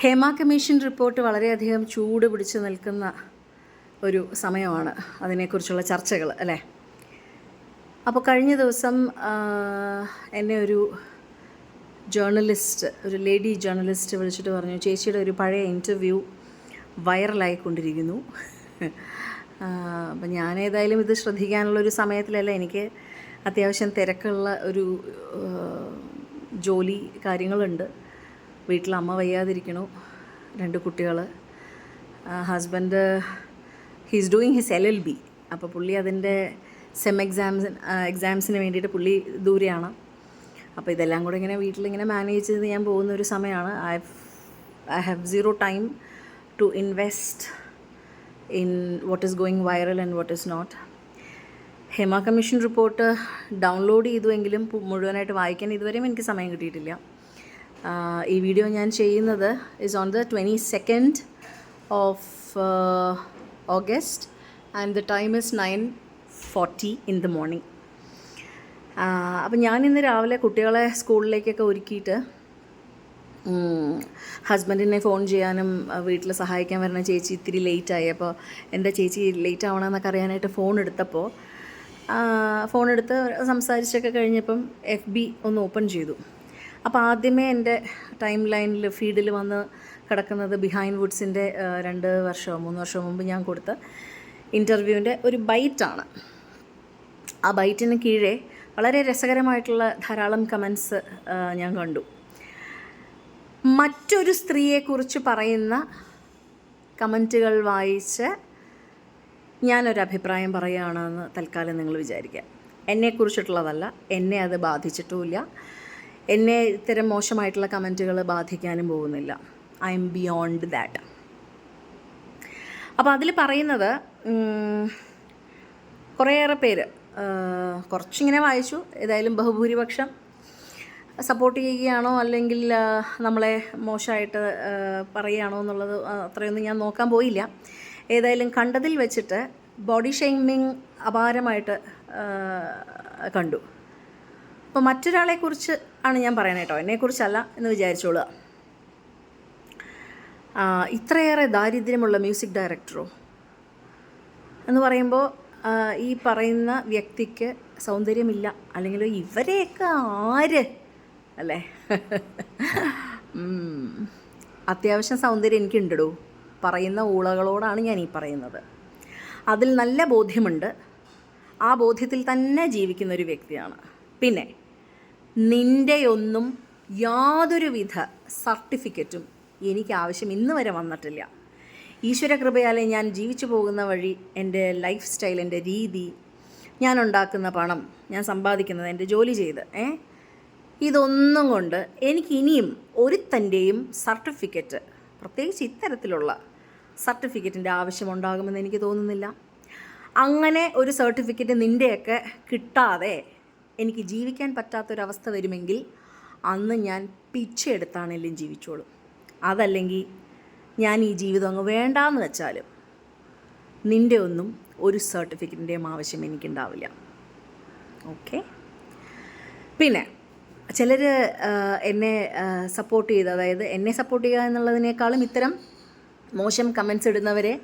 Hema commission report വളരെയധികം ചൂട് പിടിച്ച് നിൽക്കുന്ന ഒരു സമയമാണ് അതിനെക്കുറിച്ചുള്ള ചർച്ചകൾ അല്ലേ? അപ്പോൾ കഴിഞ്ഞ ദിവസം എന്നെ ഒരു ജേർണലിസ്റ്റ് ഒരു ലേഡി ജേർണലിസ്റ്റ് വിളിച്ചിട്ട് പറഞ്ഞു ചേച്ചിയുടെ ഒരു പഴയ ഇന്റർവ്യൂ വൈറലായിക്കൊണ്ടിരിക്കുന്നു. അപ്പം ഞാൻ ഏതായാലും ഇത് ശ്രദ്ധിക്കാനുള്ള ഒരു സമയത്തിലല്ല എനിക്ക് അത്യാവശ്യം തിരക്കുള്ള ഒരു ജോലി കാര്യങ്ങളുണ്ട്. വീട്ടിൽ അമ്മ വയ്യാതിരിക്കണു രണ്ട് കുട്ടികൾ husband he's doing his L L B അപ്പോൾ പുള്ളി അതിന്റെ സെം എക്സാംസ് എക്സാംസിന് വേണ്ടിയിട്ട് പുള്ളി ദൂരെയാണ്. അപ്പോൾ ഇതെല്ലാം കൂടെ ഇങ്ങനെ വീട്ടിലിങ്ങനെ മാനേജ് ചെയ്ത് ഞാൻ പോകുന്ന ഒരു സമയമാണ് I I have zero time to invest in what is going viral and what is not Hema commission report download ചെയ്തുവെങ്കിലും മുഴുവനായിട്ട് വായിക്കാൻ ഇതുവരെയും എനിക്ക് സമയം കിട്ടിയിട്ടില്ല. ഈ വീഡിയോ ഞാൻ ചെയ്യുന്നത് is on the twenty second of August and the time is nine forty in the morning അപ്പം ഞാൻ ഇന്ന് രാവിലെ കുട്ടികളെ സ്കൂളിലേക്കൊക്കെ ഒരുക്കിയിട്ട് ഹസ്ബൻഡിനെ ഫോൺ ചെയ്യാനും വീട്ടിൽ സഹായിക്കാൻ വരുന്ന ചേച്ചി ഇത്തിരി ലേറ്റായി അപ്പോൾ എന്റെ ചേച്ചി ലേറ്റ് ആവണമെന്നൊക്കെ അറിയാനായിട്ട് ഫോൺ എടുത്തപ്പോൾ ഫോൺ എടുത്ത് സംസാരിച്ചൊക്കെ കഴിഞ്ഞപ്പം എഫ് ബി ഒന്ന് ഓപ്പൺ ചെയ്തു. അപ്പോൾ ആദ്യമേ എന്റെ ടൈം ലൈനിൽ ഫീഡിൽ വന്ന് കിടക്കുന്നത് ബിഹൈൻഡ് വുഡ്സിന്റെ രണ്ട് വർഷമോ മൂന്ന് വർഷമോ മുമ്പ് ഞാൻ കൊടുത്ത ഇന്റർവ്യൂവിന്റെ ഒരു ബൈറ്റാണ് ആ ബൈറ്റിന് കീഴേ വളരെ രസകരമായിട്ടുള്ള ധാരാളം കമൻസ് ഞാൻ കണ്ടു. മറ്റൊരു സ്ത്രീയെക്കുറിച്ച് പറയുന്ന കമന്റുകൾ വായിച്ച് ഞാനൊരു അഭിപ്രായം പറയുകയാണെന്ന് തൽക്കാലം നിങ്ങൾ വിചാരിക്കുക. എന്നെക്കുറിച്ചിട്ടുള്ളതല്ല എന്നെ അത് ബാധിച്ചിട്ടുമില്ല. എന്നെ ഇത്തരം മോശമായിട്ടുള്ള കമന്റുകൾ ബാധിക്കാനും പോകുന്നില്ല. ഐ എം ബിയോണ്ട് ദാറ്റ് അപ്പോൾ അതിൽ പറയുന്നത് കുറേയേറെ പേര് കുറച്ചിങ്ങനെ വായിച്ചു. ഏതായാലും ബഹുഭൂരിപക്ഷം സപ്പോർട്ട് ചെയ്യുകയാണോ അല്ലെങ്കിൽ നമ്മളെ മോശമായിട്ട് പറയുകയാണോ എന്നുള്ളത് അത്രയൊന്നും ഞാൻ നോക്കാൻ പോയില്ല. ഏതായാലും കണ്ടതിൽ വെച്ചിട്ട് ബോഡി ഷെയ്മിങ് അപാരമായിട്ട് കണ്ടു. അപ്പോൾ മറ്റൊരാളെക്കുറിച്ച് ആണ് ഞാൻ പറയണേ കേട്ടോ. എന്നെക്കുറിച്ചല്ല എന്ന് വിചാരിച്ചോളുക. ഇത്രയേറെ ദാരിദ്ര്യമുള്ള മ്യൂസിക് ഡയറക്ടറോ? എന്ന് പറയുമ്പോൾ ഈ പറയുന്ന വ്യക്തിക്ക് സൗന്ദര്യമില്ല. അല്ലെങ്കിൽ ഇവരെയൊക്കെ ആര്? അല്ലേ. അത്യാവശ്യം സൗന്ദര്യം എനിക്കുണ്ടോ പറയുന്ന ഊളകളോടാണ് ഞാൻ ഈ പറയുന്നത്. അതിൽ നല്ല ബോധ്യമുണ്ട്. ആ ബോധ്യത്തിൽ തന്നെ ജീവിക്കുന്ന ഒരു വ്യക്തിയാണ്. പിന്നെ നിന്റെയൊന്നും യാതൊരുവിധ സർട്ടിഫിക്കറ്റും എനിക്ക് ആവശ്യം ഇന്ന് വരെ വന്നിട്ടില്ല. ഈശ്വര കൃപയാലെ ഞാൻ ജീവിച്ചു പോകുന്ന വഴി എന്റെ ലൈഫ് സ്റ്റൈൽ എന്റെ രീതി ഞാൻ ഉണ്ടാക്കുന്ന പണം ഞാൻ സമ്പാദിക്കുന്നത് എന്റെ ജോലി ചെയ്ത് ഏ? ഇതൊന്നും കൊണ്ട് എനിക്ക് ഇനിയും ഒരുത്തന്റെയും സർട്ടിഫിക്കറ്റ് പ്രത്യേകിച്ച് ഇത്തരത്തിലുള്ള സർട്ടിഫിക്കറ്റിന്റെ ആവശ്യമുണ്ടാകുമെന്ന് എനിക്ക് തോന്നുന്നില്ല. അങ്ങനെ ഒരു സർട്ടിഫിക്കറ്റ് നിന്റെയൊക്കെ കിട്ടാതെ എനിക്ക് ജീവിക്കാൻ പറ്റാത്തൊരവസ്ഥ വരുമെങ്കിൽ അന്ന് ഞാൻ പിച്ചെടുത്താണെങ്കിലും ജീവിച്ചോളും. അതല്ലെങ്കിൽ ഞാൻ ഈ ജീവിതം അങ്ങ് വേണ്ടാന്ന് വെച്ചാലും നിന്റെ ഒന്നും ഒരു സർട്ടിഫിക്കറ്റിന്റെയും ആവശ്യം എനിക്കുണ്ടാവില്ല. ഓക്കെ? പിന്നെ ചിലർ എന്നെ സപ്പോർട്ട് ചെയ്ത് അതായത് എന്നെ സപ്പോർട്ട് ചെയ്യുക എന്നുള്ളതിനേക്കാളും ഇത്തരം മോശം കമൻസ് ഇടുന്നവരെ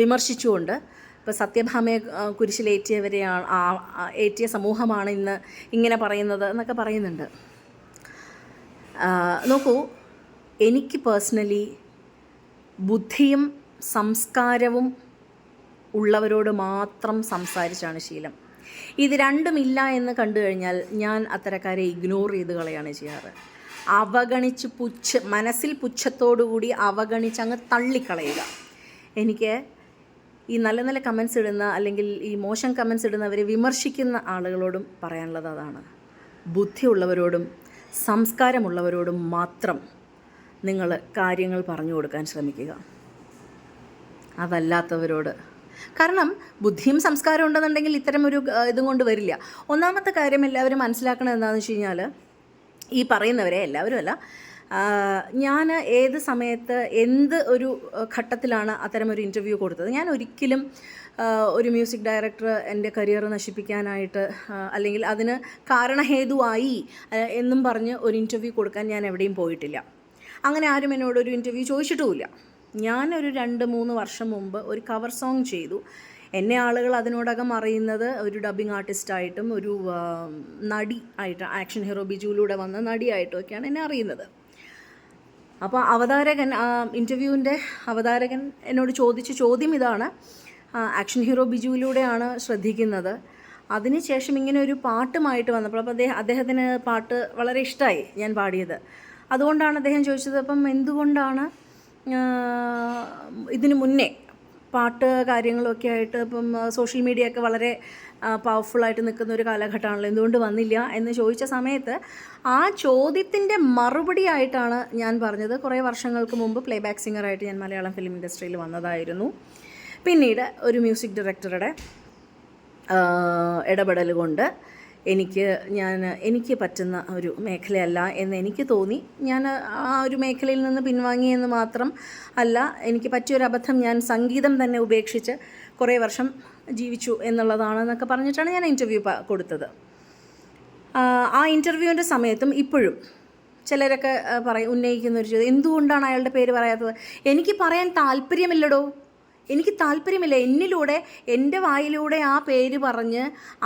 വിമർശിച്ചുകൊണ്ട് ഇപ്പോൾ സത്യഭാമയെ കുരിശിലേറ്റിയവരെയാണ് ഏറ്റിയ സമൂഹമാണ് ഇന്ന് ഇങ്ങനെ പറയുന്നത് എന്നൊക്കെ പറയുന്നുണ്ട്. നോക്കൂ എനിക്ക് പേഴ്സണലി ബുദ്ധിയും സംസ്കാരവും ഉള്ളവരോട് മാത്രം സംസാരിച്ചാണ് ശീലം. ഇത് രണ്ടുമില്ല എന്ന് കണ്ടു കഴിഞ്ഞാൽ ഞാൻ അത്തരക്കാരെ ഇഗ്നോർ ചെയ്ത് കളയാണ് ചെയ്യാറ്. അവഗണിച്ച് പുച്ഛ മനസ്സിൽ പുച്ഛത്തോടുകൂടി അവഗണിച്ച് അങ്ങ് തള്ളിക്കളയുക. എനിക്ക് ഈ നല്ല നല്ല കമൻസ് ഇടുന്ന അല്ലെങ്കിൽ ഈ മോശം കമൻസ് ഇടുന്നവരെ വിമർശിക്കുന്ന ആളുകളോടും പറയാനുള്ളത് അതാണ്. ബുദ്ധിയുള്ളവരോടും സംസ്കാരമുള്ളവരോടും മാത്രം നിങ്ങൾ കാര്യങ്ങൾ പറഞ്ഞു കൊടുക്കാൻ ശ്രമിക്കുക. അതല്ലാത്തവരോട്. കാരണം ബുദ്ധിയും സംസ്കാരം ഉണ്ടെന്നുണ്ടെങ്കിൽ ഇത്തരം ഒരു ഇതും കൊണ്ട് വരില്ല. ഒന്നാമത്തെ കാര്യം എല്ലാവരും മനസ്സിലാക്കണം എന്താണെന്ന് വെച്ച് കഴിഞ്ഞാൽ ഈ പറയുന്നവരെ എല്ലാവരും അല്ല ഞാൻ ഏത് സമയത്ത് എന്ത് ഒരു ഘട്ടത്തിലാണ് അത്തരം ഒരു ഇന്റർവ്യൂ കൊടുത്തത്? ഞാൻ ഒരിക്കലും ഒരു മ്യൂസിക് ഡയറക്ടർ എന്റെ കരിയർ നശിപ്പിക്കാനായിട്ട് അല്ലെങ്കിൽ അതിന് കാരണഹേതുവായി എന്നും പറഞ്ഞ് ഒരു ഇന്റർവ്യൂ കൊടുക്കാൻ ഞാൻ എവിടെയും പോയിട്ടില്ല. അങ്ങനെ ആരും എന്നോട് ഒരു ഇന്റർവ്യൂ ചോദിച്ചിട്ടുമില്ല. ഞാനൊരു രണ്ട് മൂന്ന് വർഷം മുമ്പ് ഒരു കവർ സോങ് ചെയ്തു. എന്നെ ആളുകൾ അതിനോടകം അറിയുന്നത് ഒരു ഡബിങ് ആർട്ടിസ്റ്റായിട്ടും ഒരു നടി ആയിട്ട് ആക്ഷൻ ഹീറോ ബിജുവിലൂടെ വന്ന നടിയായിട്ടും ഒക്കെയാണ് എന്നെ അറിയുന്നത്. അപ്പോൾ അവതാരകൻ ഇന്റർവ്യൂവിന്റെ അവതാരകൻ എന്നോട് ചോദിച്ച ചോദ്യം ഇതാണ്. ആക്ഷൻ ഹീറോ ബിജുവിലൂടെയാണ് ശ്രദ്ധിക്കുന്നത്. അതിനുശേഷം ഇങ്ങനെ ഒരു പാട്ടുമായിട്ട് വന്നപ്പോൾ അപ്പോൾ അദ്ദേഹം അദ്ദേഹത്തിന് പാട്ട് വളരെ ഇഷ്ടമായി ഞാൻ പാടിയത്. അതുകൊണ്ടാണ് അദ്ദേഹം ചോദിച്ചത് അപ്പം എന്തുകൊണ്ടാണ് ഇതിനു മുന്നേ പാട്ട് കാര്യങ്ങളൊക്കെ ആയിട്ട് ഇപ്പം സോഷ്യൽ മീഡിയ ഒക്കെ വളരെ പവർഫുള്ളായിട്ട് നിൽക്കുന്ന ഒരു കാലഘട്ടമാണല്ലോ. എന്തുകൊണ്ട് വന്നില്ല എന്ന് ചോദിച്ച സമയത്ത് ആ ചോദ്യത്തിന്റെ മറുപടി ആയിട്ടാണ് ഞാൻ പറഞ്ഞത്. കുറേ വർഷങ്ങൾക്ക് മുമ്പ് പ്ലേ ബാക്ക് സിംഗറായിട്ട് ഞാൻ മലയാളം ഫിലിം ഇൻഡസ്ട്രിയിൽ വന്നതായിരുന്നു. പിന്നീട് ഒരു മ്യൂസിക് ഡയറക്ടറുടെ ഇടപെടൽ കൊണ്ട് എനിക്ക് ഞാൻ എനിക്ക് പറ്റുന്ന ഒരു മേഖലയല്ല എന്ന് എനിക്ക് തോന്നി. ഞാൻ ആ ഒരു മേഖലയിൽ നിന്ന് പിൻവാങ്ങിയെന്ന് മാത്രം അല്ല എനിക്ക് പറ്റിയൊരു അബദ്ധം ഞാൻ സംഗീതം തന്നെ ഉപേക്ഷിച്ച് കുറേ വർഷം ജീവിച്ചു എന്നുള്ളതാണ് എന്നുള്ളതാണെന്നൊക്കെ പറഞ്ഞിട്ടാണ് ഞാൻ ഇന്റർവ്യൂ കൊടുത്തത്. ആ, ഇന്റർവ്യൂവിന്റെ സമയത്തും ഇപ്പോഴും ചിലരൊക്കെ പറയും ഉന്നയിക്കുന്ന ഒരു ചോദ്യം എന്തുകൊണ്ടാണ് അയാളുടെ പേര് പറയാത്തത്? എനിക്ക് പറയാൻ താല്പര്യമില്ലടോ. എനിക്ക് താല്പര്യമില്ല. എന്നിലൂടെ എന്റെ വായിലൂടെ ആ പേര് പറഞ്ഞ്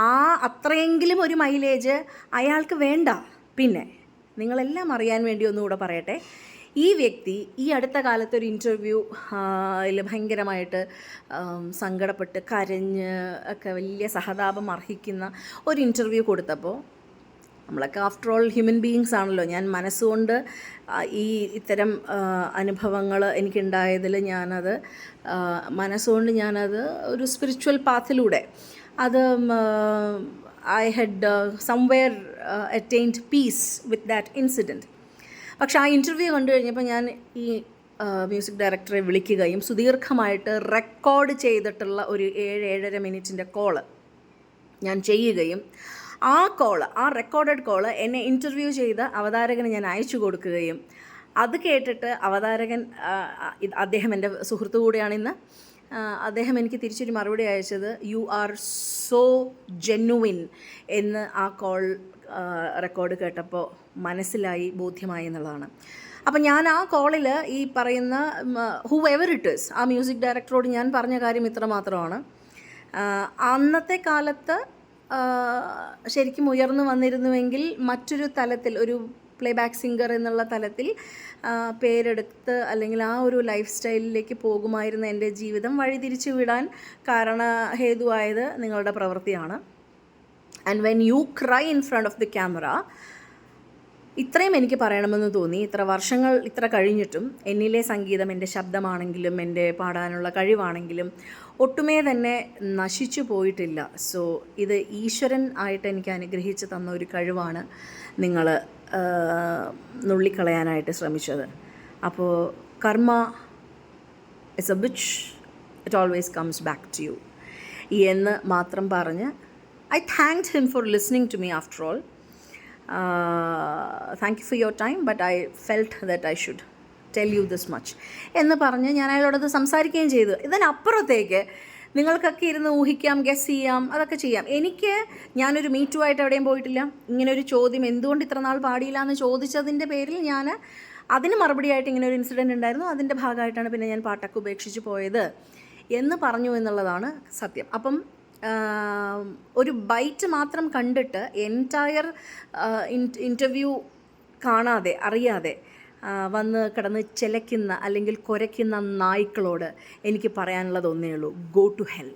ആ അത്രയെങ്കിലും ഒരു മൈലേജ് അയാൾക്ക് വേണ്ട. പിന്നെ നിങ്ങളെല്ലാം അറിയാൻ വേണ്ടി ഒന്നുകൂടെ പറയട്ടെ. ഈ വ്യക്തി ഈ അടുത്ത കാലത്ത് ഒരു ഇന്റർവ്യൂ ഭയങ്കരമായിട്ട് സങ്കടപ്പെട്ട് കരഞ്ഞ് ഒക്കെ വലിയ സഹതാപം അർഹിക്കുന്ന ഒരു ഇന്റർവ്യൂ കൊടുത്തപ്പോൾ നമ്മളൊക്കെ ആഫ്റ്റർ ഓൾ ഹ്യൂമൻ ബീയിങ്സ് ആണല്ലോ. ഞാൻ മനസ്സുകൊണ്ട് ഈ ഇത്തരം അനുഭവങ്ങൾ എനിക്കുണ്ടായതിൽ ഞാനത് മനസ്സുകൊണ്ട് ഞാനത് ഒരു സ്പിരിച്വൽ പാത്തിലൂടെ അത് I had somewhere attained peace with that incident പക്ഷേ ആ ഇന്റർവ്യൂ കണ്ടു കഴിഞ്ഞപ്പോൾ ഞാൻ ഈ മ്യൂസിക് ഡയറക്ടറെ വിളിക്കുകയും സുദീർഘമായിട്ട് റെക്കോർഡ് ചെയ്തിട്ടുള്ള ഒരു ഏഴ് ഏഴര മിനിറ്റിന്റെ കോൾ ഞാൻ ചെയ്യുകയും ആ കോൾ ആ റെക്കോർഡഡ് കോൾ എന്നെ ഇന്റർവ്യൂ ചെയ്ത അവതാരകന് ഞാൻ അയച്ചു കൊടുക്കുകയും അത് കേട്ടിട്ട് അവതാരകൻ അദ്ദേഹം എന്റെ സുഹൃത്തു കൂടെയാണിന്ന് അദ്ദേഹം എനിക്ക് തിരിച്ചൊരു മറുപടി അയച്ചത് യു ആർ സോ ജെന്നുവിൻ എന്ന് ആ കോൾ റെക്കോർഡ് കേട്ടപ്പോൾ മനസ്സിലായി ബോധ്യമായി എന്നുള്ളതാണ്. അപ്പം ഞാൻ ആ കോളിൽ ഈ പറയുന്ന ഹു എവർ ഇറ്റ് ഈസ് ആ മ്യൂസിക് ഡയറക്ടറോട് ഞാൻ പറഞ്ഞ കാര്യം ഇത്ര മാത്രമാണ്. അന്നത്തെ കാലത്ത് ശരിക്കും ഉയർന്നു വന്നിരുന്നുവെങ്കിൽ മറ്റൊരു തലത്തിൽ ഒരു പ്ലേ ബാക്ക് സിംഗർ എന്നുള്ള തലത്തിൽ പേരെടുത്ത് അല്ലെങ്കിൽ ആ ഒരു ലൈഫ് സ്റ്റൈലിലേക്ക് പോകുമായിരുന്ന എന്റെ ജീവിതം വഴിതിരിച്ചു വിടാൻ കാരണഹേതുവായത് നിങ്ങളുടെ പ്രവൃത്തിയാണ്. And when you cry in front of the camera ഇത്രയും എനിക്ക് പറയണമെന്ന് തോന്നി. ഇത്ര വർഷങ്ങൾ ഇത്ര കഴിഞ്ഞിട്ടും എന്നിലെ സംഗീതം എന്റെ ശബ്ദമാണെങ്കിലും എന്റെ പാടാനുള്ള കഴിവാണെങ്കിലും ഒട്ടുമേ തന്നെ നശിച്ചു പോയിട്ടില്ല. സോ ഇത് ഈശ്വരൻ ആയിട്ട് എനിക്ക് അനുഗ്രഹിച്ച് തന്ന ഒരു കഴിവാണ് നിങ്ങൾ നുള്ളിക്കളയാനായിട്ട് ശ്രമിച്ചത്. അപ്പോൾ karma it's a bitch it always comes back to you എന്ന് മാത്രം പറഞ്ഞ് I thank him for listening to me after all thank you for your time but I felt that I should tell you this much എന്ന് പറഞ്ഞ് ഞാൻ അയാളോടത് സംസാരിക്കുകയും ചെയ്തു. ഇതിനപ്പുറത്തേക്ക് നിങ്ങൾക്കൊക്കെ ഇരുന്ന് ഊഹിക്കാം ഗസ് ചെയ്യാം അതൊക്കെ ചെയ്യാം. എനിക്ക് ഞാനൊരു മീറ്റു ആയിട്ട് എവിടെയും പോയിട്ടില്ല. ഇങ്ങനെ ഒരു ചോദ്യം എന്തുകൊണ്ട് ഇത്ര നാൾ പാടിയില്ല എന്ന് ചോദിച്ചതിന്റെ പേരിൽ ഞാൻ അതിന് മറുപടിയായിട്ട് ഇങ്ങനെ ഒരു ഇൻസിഡന്റ് ഉണ്ടായിരുന്നു. അതിന്റെ ഭാഗമായിട്ടാണ് പിന്നെ ഞാൻ പാട്ടൊക്കെ ഉപേക്ഷിച്ച് പോയത് എന്ന് പറഞ്ഞു എന്നുള്ളതാണ് സത്യം. അപ്പം ഒരു ബൈറ്റ് മാത്രം കണ്ടിട്ട് എന്റയർ ഇന്റർവ്യൂ കാണാതെ അറിയാതെ വന്ന് കിടന്ന് ചിലയ്ക്കുന്ന അല്ലെങ്കിൽ കുരയ്ക്കുന്ന നായ്ക്കളോട് എനിക്ക് പറയാനുള്ളത് ഒന്നേ ഉള്ളൂ. Go to hell